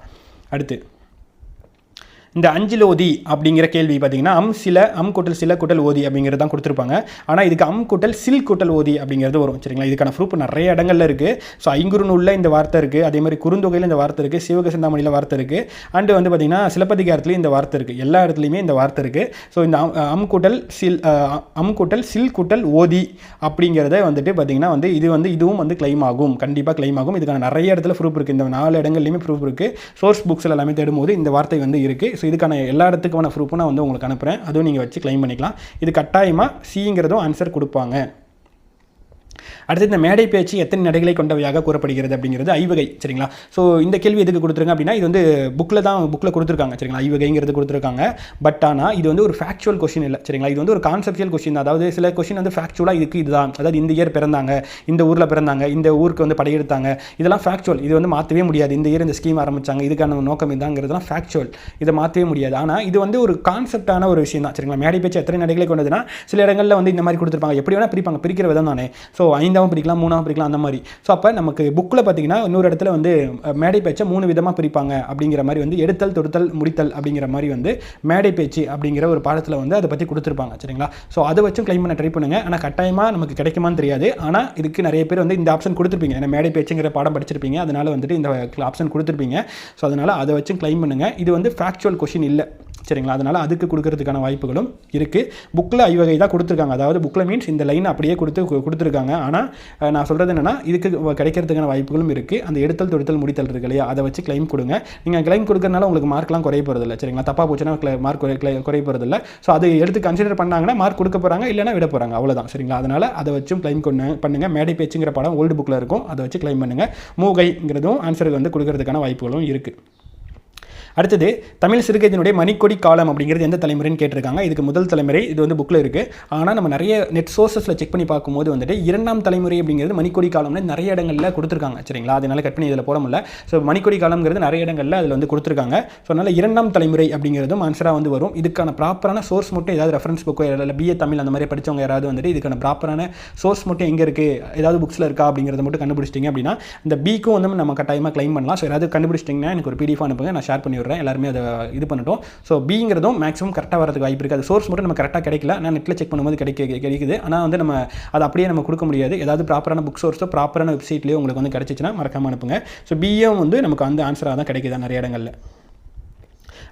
அடுத்து இந்த அஞ்சில் ஓதி அப்படிங்கிற கேள்வி பார்த்தீங்கன்னா அம் சில அம் கூட்டல் சில கூட்டல் ஓதி அப்படிங்கிறது தான் கொடுத்துருப்பாங்க. ஆனால் இதுக்கு அம் கூட்டல் சில் கூட்டல் ஓதி அப்படிங்கிறது வரும் சரிங்களா இதுக்கான ப்ரூஃப் நிறைய இடங்கள்ல இருக்குது ஸோ ஐங்குறுநூலில் இந்த வார்த்தை இருக்குது அதே மாதிரி குறுந்தொகையில் இந்த வார்த்தை இருக்குது சிவக சிந்தாமணியில் வார்த்தை இருக்குது அண்டு வந்து பார்த்தீங்கன்னா சிலப்பதிகாரத்துலேயும் இந்த வார்த்தை இருக்குது எல்லா இடத்துலையுமே இந்த வார்த்தை இருக்குது ஸோ இந்த அம்- கூட்டல் சில் அம் கூட்டல் சில் கூட்டல் ஓதி அப்படிங்கிறத வந்துட்டு பார்த்தீங்கன்னா வந்து இது வந்து இதுவும் வந்து கிளைம் ஆகும். கண்டிப்பாக கிளைம் ஆகும். இதுக்கான நிறைய இடத்துல ப்ரூஃப் இருக்குது இந்த நாலு இடங்கள்லையுமே ப்ரூஃப் இருக்குது சோர்ஸ் புக்ஸில் எல்லாமே தேடும்போது இந்த வார்த்தை வந்து இருக்குது ஸோ இதுக்கான எல்லா இடத்துக்கான ப்ரூஃபும் நான் வந்து உங்களுக்கு அனுப்புகிறேன் அதுவும் நீங்கள் வச்சு கிளைம் பண்ணிக்கலாம். இது கட்டாயமாக சிங்கிறதும் ஆன்சர் கொடுப்பாங்க. அடுத்து இந்த மேடை பேச்சு எத்தனை நடைகளை கொண்டவையாக கூறப்படுகிறது அப்படிங்கிறது ஐவகை சரிங்களா? ஸோ இந்த கேள்வி எதுக்கு கொடுத்துருங்க அப்படின்னா இது வந்து புக்கில் தான் புக்கில் கொடுத்துருக்காங்க சரிங்களா? ஐவகைங்கிறது கொடுத்துருக்காங்க. பட் ஆனால் இது வந்து ஒரு ஃபேக்சுவல் கொஷின் இல்லை சரிங்களா? இது வந்து ஒரு கான்செப்டியல் கொஷின் அதாவது சில கொஷின் வந்து ஃபேக்சுவலாக இதுக்கு இதுதான். அதாவது இந்த இயர் பிறந்தாங்க இந்த ஊரில் பிறந்தாங்க இந்த ஊருக்கு வந்து படையெடுத்தாங்க. இதெல்லாம் ஃபேக்சுவல் இது வந்து மாற்றவே முடியாது. இந்த இயர் இந்த ஸ்கீம் ஆரம்பிச்சாங்க இதுக்கான நோக்கம் இதாங்கிறதுலாம் ஃபேக்சுவல் இதை மாற்றவே முடியாது. ஆனால் இது வந்து ஒரு கான்செப்டான ஒரு விஷயம் தான் சரிங்களா? மேடை பேச்சு எத்தனை நடைகளை கொண்டதுன்னா சில இடங்களில் வந்து இந்த மாதிரி கொடுத்துருப்பாங்க. எப்படி வேணால் பிரிப்பாங்க. பிரிக்கிற விதம் தானே. ஸோ ஐந்தாவும் பிரிக்கலாம் மூணாவும் பிரிக்கலாம் அந்த மாதிரி. ஸோ அப்போ நமக்கு புக்கில் பார்த்தீங்கன்னா இன்னொரு இடத்துல வந்து மேடை பேச்சை மூணு விதமாக பிரிப்பாங்க அப்படிங்கிற மாதிரி வந்து எடுத்தல் தொடுத்தல் முடித்தல் அப்படிங்கிற மாதிரி வந்து மேடை பேச்சு அப்படிங்கிற ஒரு பாடத்தில் வந்து அதை பற்றி கொடுத்துருப்பாங்க சரிங்களா? ஸோ அதை வச்சும் கிளைம் பண்ண ட்ரை பண்ணுங்க. ஆனால் கட்டாயமாக நமக்கு கிடைக்குமான்னு தெரியாது. ஆனால் இதுக்கு நிறைய பேர் வந்து இந்த ஆப்ஷன் கொடுத்துருப்பீங்க. ஏன்னா மேடை பேச்சுங்கிற பாடம் படிச்சிருப்பீங்க. அதனால வந்துட்டு இந்த ஆப்ஷன் கொடுத்துருப்பீங்க. ஸோ அதனால் அதை வச்சும் கிளைம் பண்ணுங்கள் இது வந்து ஃபேக்சுவல் கொஷின் இல்லை. சரிங்களா? அதனால் அதுக்கு கொடுக்கறதுக்கான வாய்ப்புகளும் இருக்குது புக்கில் ஐவகை தான் கொடுத்துருக்காங்க. அதாவது புக்கில் மீன்ஸ் இந்த லைன் அப்படியே கொடுத்து கொடுத்துருக்காங்க. ஆனால் நான் சொல்கிறது என்னென்னா இதுக்கு கிடைக்கிறதுக்கான வாய்ப்புகளும் இருக்குது அந்த எடுத்தல் தொடுத்தல் முடித்தல் இருக்கு இல்லையா? அதை வச்சு கிளைம் கொடுங்க. நீங்கள் கிளைம் கொடுக்கறதுனால உங்களுக்கு மார்க்லாம் குறைய போகிறதில்ல சரிங்களா? தப்பாக போச்சுன்னா மார்க் குறைய போகிறதில்ல ஸோ அதை எடுத்து கன்சிடர் பண்ணாங்கன்னா மார்க் கொடுக்க போகிறாங்க இல்லைனா விட போகிறாங்க அவ்வளோதான் சரிங்களா? அதனால் அதை வச்சும் கிளைம் கொண்டு பண்ணுங்கள் மேடை பேச்சுங்கிற படம் ஓல்டு புக்கில் இருக்கும். அதை வச்சு கிளைம் பண்ணுங்கள் மூகைங்கிறதும் ஆன்சருக்கு வந்து கொடுக்கறதுக்கான வாய்ப்புகளும் இருக்குது அடுத்தது தமிழ் சிறுகதையினுடைய மணிக்கொடி காலம் அப்படிங்கிறது எந்த தலைமுறைன்னு கேட்டிருக்காங்க. இதுக்கு முதல் தலைமுறை இது வந்து புக்கில் இருக்குது ஆனால் நம்ம நிறைய நெட் சோர்சஸில் செக் பண்ணி பார்க்கும்போது வந்துட்டு இரண்டாம் தலைமுறை அப்படிங்கிறது மணிக்கொடி காலம்னு நிறைய இடங்களில் கொடுத்துருக்காங்க. சரிங்களா? அதனால கட் பண்ணி இதில் போட முடியல. ஸோ மணிக்கொடி காலம்ங்கிறது நிறைய இடங்களில் அதில் வந்து கொடுத்துருக்காங்க. ஸோ அதனால் இரண்டாம் தலைமுறை அப்படிங்கிறதும் ஆன்சராக வந்து வரும். இதுக்கான ப்ராப்பரான சோர்ஸ் மட்டும் ஏதாவது ரெஃபரன்ஸ் புக்கோ இல்லை பிஏ தமிழ் அந்த மாதிரி படிச்சவங்க யாராவது வந்துட்டு இதுக்கான ப்ராப்பரான சோர்ஸ் மட்டும் எங்கே இருக்குது ஏதாவது புக்ஸில் இருக்கா அப்படிங்கிறத மட்டும் கண்டுபிடிச்சிட்டிங்க அப்படின்னா இந்த பிக்கும் வந்து நம்ம கட்டாயமாக க்ளைம் பண்ணலாம். ஸோ ஏதாவது கண்டுபிடிச்சிட்டிங்கன்னா எனக்கு ஒரு பிடிஎஃப் அனுப்புங்க. நான் ஷேர் பண்ணி விடுறேன் எல்லாருமே அதை இது பண்ணட்டும். ஸோ பிங்கிறதும் மேக்ஸிமம் கரெக்டாக வரதுக்கு வாய்ப்பு இருக்குது அது சோர்ஸ் மட்டும் நம்ம கரெக்டாக கிடைக்கல. நான் நெட்டில் செக் பண்ணும்போது கிடைக்க கிடைக்குது. ஆனால் வந்து நம்ம அதை அப்படியே நம்ம கொடுக்க முடியாது. ஏதாவது ப்ராப்பரான புக் சோர்ஸோ ப்ராப்பரான வெப்சைட்லேயோ உங்களுக்கு வந்து கிடச்சிச்சின்னா மறக்காம அனுப்புங்க. ஸோ பிஏ வந்து நமக்கு அந்த ஆன்சராக தான் கிடைக்குது நிறைய இடங்களில்.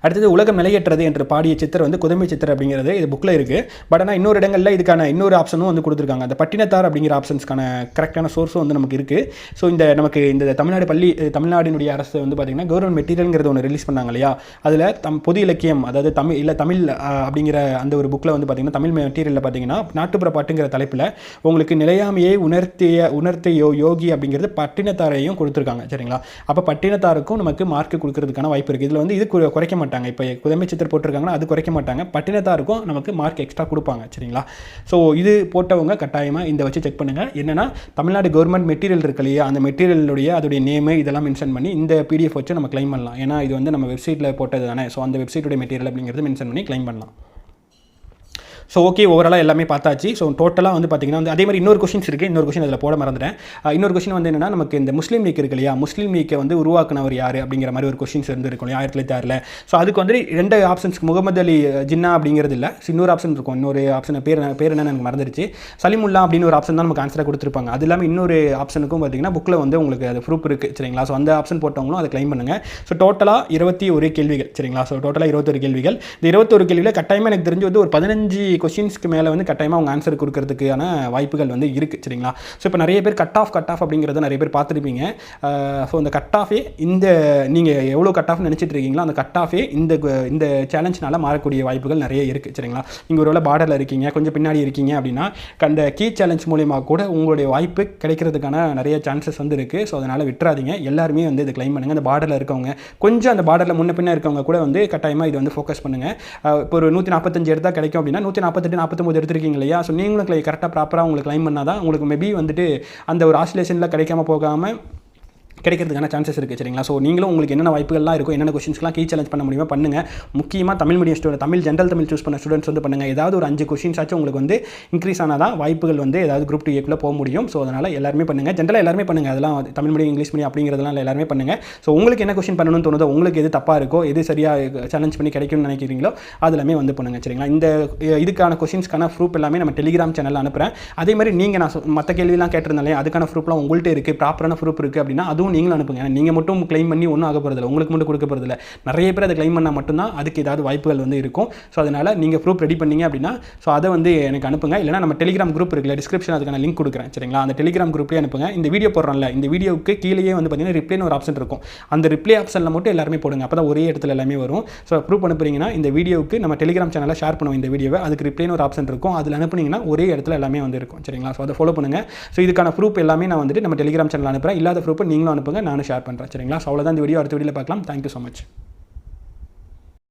அடுத்தது உலகம் நிலையற்றது என்று பாடிய சித்தர் வந்து குதம்பை சித்தர் அப்படிங்கிறது இது புக்கில் இருக்குது பட் ஆனால் இன்னொரு இடங்களில் இதுக்கான இன்னொரு ஆப்ஷனும் வந்து கொடுத்துருக்காங்க. அந்த பட்டினத்தார் அப்படிங்கிற ஆப்ஷன்ஸ்க்கான கரெக்டான சோர்ஸும் வந்து நமக்கு இருக்குது ஸோ இந்த நமக்கு இந்த தமிழ்நாடு பள்ளி தமிழ்நாடினுடைய அரசு வந்து பார்த்திங்கன்னா கவர்மெண்ட் மெட்டீரியல்ங்கிறது ஒன்று ரிலீஸ் பண்ணாங்க இல்லையா? அதில் தம் பொது இலக்கியம் அதாவது தமிழ் இல்லை தமிழ் அப்படிங்கிற அந்த ஒரு புக்கில் வந்து பார்த்திங்கன்னா தமிழ் மெட்டீரியலில் பார்த்தீங்கன்னா நாட்டுப்புற பாட்டுங்கிற தலைப்பில் உங்களுக்கு நிலையாமையை உணர்த்திய உணர்த்திய யோகி அப்படிங்கிறது பட்டினத்தாரையும் கொடுத்துருக்காங்க. சரிங்களா? அப்போ பட்டினத்தாருக்கும் நமக்கு மார்க் கொடுக்கறதுக்கான வாய்ப்பு இருக்குது இதில் வந்து இது குறைக்க மாட்டாங்க. மாட்டாங்க. இப்போ குதமை சித்தர் போட்டிருக்காங்கன்னா அது குறைக்க மாட்டாங்க. பட்டினத்தாருக்கும் நமக்கு மார்க் எக்ஸ்ட்ரா கொடுப்பாங்க. சரிங்களா? ஸோ இது போட்டவங்க கட்டாயமாக இந்த வச்சு செக் பண்ணுங்கள் என்னென்னா தமிழ்நாடு கவர்மெண்ட் மெட்டீரியல் இருக்கு இல்லையா? அந்த மெட்டீரியலுடைய அதோடைய நேமு இதெல்லாம் மென்ஷன் பண்ணி இந்த பிடிஎஃப் வச்சு நம்ம கிளைம் பண்ணலாம். ஏன்னா இது வந்து நம்ம வெப்சைட்டில் போட்டது தானே. ஸோ அந்த வெப்சைட்டுடைய மெட்டீரியல் அப்படிங்கிறது மென்ஷன் பண்ணி க்ளைம் பண்ணலாம். ஸோ ஓகே ஓவராலாக எல்லாமே பார்த்தாச்சு. ஸோ டோட்டலாக வந்து பார்த்தீங்கன்னா வந்து அதே மாதிரி இன்னொரு கொஷின்ஸ் இருக்குது இன்னொரு கொஷின் அதில் போட மறந்துட்டேன். இன்னொரு கொஷின் வந்து என்னன்னா நமக்கு இந்த முஸ்லீம் லீக் இருக்கு இல்லையா? முஸ்லீம் லீக்கை வந்து உருவாக்குனவர் யார்? அப்படிங்கிற மாதிரி ஒரு கொஷின்ஸ் இருந்திருக்கும் இல்லையா? ஆயிரத்தி தொள்ளாயிரத்தி ஆறில். ஸோ அதுக்கு வந்து ரெண்டு ஆப்ஷன்ஸ் முகமது அலி ஜின்னா அப்படிங்கிறது இல்லை. இன்னொரு ஆப்ஷன் இருக்கும். இன்னொரு ஆப்ஷன் பேர் பேர் என்னன்னு எனக்கு மறந்துருச்சு. சலிமுல்லா அப்படின்னு ஒரு ஆப்ஷன் தான் நமக்கு ஆன்சராக கொடுத்துருப்பாங்க. அது இல்லாமல் இன்னொரு ஆப்ஷனுக்கும் பார்த்தீங்கன்னா புக்கில் வந்து உங்களுக்கு அது ப்ரூஃப் இருக்குது சரிங்களா? ஸோ அந்த ஆப்ஷன் போட்டவங்களும் அதை க்ளைம் பண்ணுங்கள் ஸோ டோட்டலாக இருபத்தி ஒரு கேள்விகள். சரிங்களா? ஸோ டோட்டலாக இருபத்தொரு கேள்விகள். இந்த இருபத்தொரு கேள்வியில் கட்டாயமாக எனக்கு தெரிஞ்சு வந்து ஒரு பதினஞ்சு கொஷின்ஸ்க்கு மேலே வந்து கட்டாயமாக அவங்க ஆன்சர் கொடுக்கறதுக்கான வாய்ப்புகள் வந்து இருக்குது சரிங்களா? ஸோ இப்போ நிறைய பேர் கட் ஆஃப் கட் ஆஃப் அப்படிங்கிறத நிறைய பேர் பார்த்துருப்பீங்க. ஸோ இந்த கட் ஆஃபே இந்த நீங்கள் எவ்வளோ கட் ஆஃப் நினச்சிட்டு இருக்கீங்களோ அந்த கட் ஆஃபே இந்த இந்த சேலஞ்சினால் மாறக்கூடிய வாய்ப்புகள் நிறைய இருக்குது சரிங்களா? நீங்கள் ஒருவேளை பார்டரில் இருக்கீங்க கொஞ்சம் பின்னாடி இருக்கீங்க அப்படின்னா அந்த கீ சேலஞ்ச் மூலியமாக கூட உங்களுடைய வாய்ப்பு கிடைக்கிறதுக்கான நிறைய சான்சஸ் வந்து இருக்குது ஸோ அதனால் விட்டுறாதீங்க. எல்லாருமே வந்து இது க்ளைம் பண்ணுங்கள் அந்த பார்டரில் இருக்கவங்க கொஞ்சம் அந்த பார்டரில் முன்ன பின்ன இருக்கவங்க கூட வந்து கட்டாயமாக இது வந்து ஃபோக்கஸ் பண்ணுங்கள் இப்போ ஒரு நூற்றி நாற்பத்தஞ்சு எடுத்தால் கிடைக்கும் அப்படின்னா நூற்றி நாற்பத்தெட்டு நாற்பத்தொம்பது எடுத்திருக்கீங்க இல்லையா? ஸோ நீங்களும் கரெக்டாக ப்ராப்பராக உங்களுக்கு க்ளைம் பண்ணால் தான் உங்களுக்கு மேபி வந்துட்டு அந்த ஒரு ஆசிலேஷனில் கிடைக்காம போகாமல் கிடைக்கிறதுக்கான சான்சஸ் இருக்குது சரிங்களா? ஸோ நீங்களும் உங்களுக்கு என்னென்ன வாய்ப்புகள்லாம் இருக்கும் என்னென்ன கொஷின்ஸ்லாம் கீ சேலஞ்ச் பண்ண முடியுமோ பண்ணுங்கள் முக்கியமாக Tamil medium student Tamil general Tamil choose பண்ண ஸ்டூடெண்ட்ஸ் வந்து பண்ணுங்கள் ஏதாவது ஒரு அஞ்சு கொஷின்ஸ் ஆச்சும் உங்களுக்கு வந்து இன்க்ரீஸ் ஆனால் தான் வாய்ப்புகள் வந்து ஏதாவது குரூப் டூ ஏக்குள்ளே போக முடியும். ஸோ அதனால் எல்லாருமே பண்ணுங்கள் ஜென்ரலாக எல்லாருமே பண்ணுங்கள் அதெல்லாம் தமிழ் மீடியம் இங்கிலீஷ் மீடியம் அப்படிங்கிறதெல்லாம் எல்லாருமே பண்ணுங்கள் ஸோ உங்களுக்கு என்ன கொஷின் பண்ணணும்னு தோணுதோ உங்களுக்கு எது தப்பாக இருக்கோ எது சரியாக சேலஞ்ச் பண்ணி கிடைக்கும்னு நினைக்கிறீங்களோ அதெல்லாமே வந்து பண்ணுங்கள் சரிங்களா? இந்த இதுக்கான கொஷின்ஸ்க்கான ப்ரூஃப் எல்லாமே நம்ம டெலிகிராம் சேனலில் அனுப்புகிறேன் அதே மாதிரி நீங்கள் நான் மற்ற கேள்விலாம் கேட்டிருந்தாலே அதுக்கான ப்ரூஃப்லாம் உங்கள்கிட்ட இருக்குது ப்ராப்பரான ப்ரூஃப் இருக்குது அப்படின்னா அதுவும் நீங்களும் அனுப்புங்க. ஏன்னா நீங்கள் மட்டும் கிளைம் பண்ணி ஒன்றும் ஆக போகிறதில்ல உங்களுக்கு மட்டும் கொடுக்க போகிறதில்ல நிறைய பேர் அதை க்ளைம் பண்ணால் மட்டும்தான் அதுக்கு ஏதாவது வாய்ப்புகள் வந்து இருக்கும். ஸோ அதனால் நீங்கள் ப்ரூஃப் ரெடி பண்ணீங்க அப்படின்னா ஸோ அதை வந்து எனக்கு அனுப்புங்க. இல்லைனா நம்ம டெலிகிராம் குரூப் இருக்குல்ல டிஸ்கிரிப்ஷன் அதுக்கான லிங்க் கொடுக்குறேன். சரிங்களா? அந்த டெலிகிராம் குரூப்லேயே அனுப்புங்க. இந்த வீடியோ போடுறோம்ல இந்த வீடியோவுக்கு கீழேயே வந்து பார்த்தீங்கன்னா ரிப்ளைன்னு ஒரு ஆப்ஷன் இருக்கும். அந்த ரிப்ளை ஆப்ஷனில் மட்டும் எல்லாருமே போடுங்க. அப்போ தான் ஒரே இடத்துல எல்லாமே வரும். ஸோ ப்ரூஃப் அனுப்புறீங்கன்னா இந்த வீடியோவுக்கு நம்ம டெலிகிராம் சேனலில் ஷேர் பண்ணுவோம் இந்த வீடியோவை அதுக்கு ரிப்ளைன்னு ஒரு ஆப்ஷன் இருக்கும். அதில் அனுப்புனீங்கன்னா ஒரே இடத்துல எல்லாமே வந்து இருக்கும். சரிங்களா? ஸோ அதை ஃபாலோ பண்ணுங்கள் ஸோ இதுக்கான ப்ரூஃப் எல்லாமே நான் வந்துட்டு நம்ம டெலிகிராம் சேனல் அனுப்புகிறேன் இல்லாத ப்ரூஃப் நீங்களும் அனுப்புங்க. நானும் ஷேர் பண்ணுறேன் சரிங்களா? ஸோ அவ்வளோதான் இந்த வீடியோ அடுத்த வீடியோவில் பார்க்கலாம். Thank you so much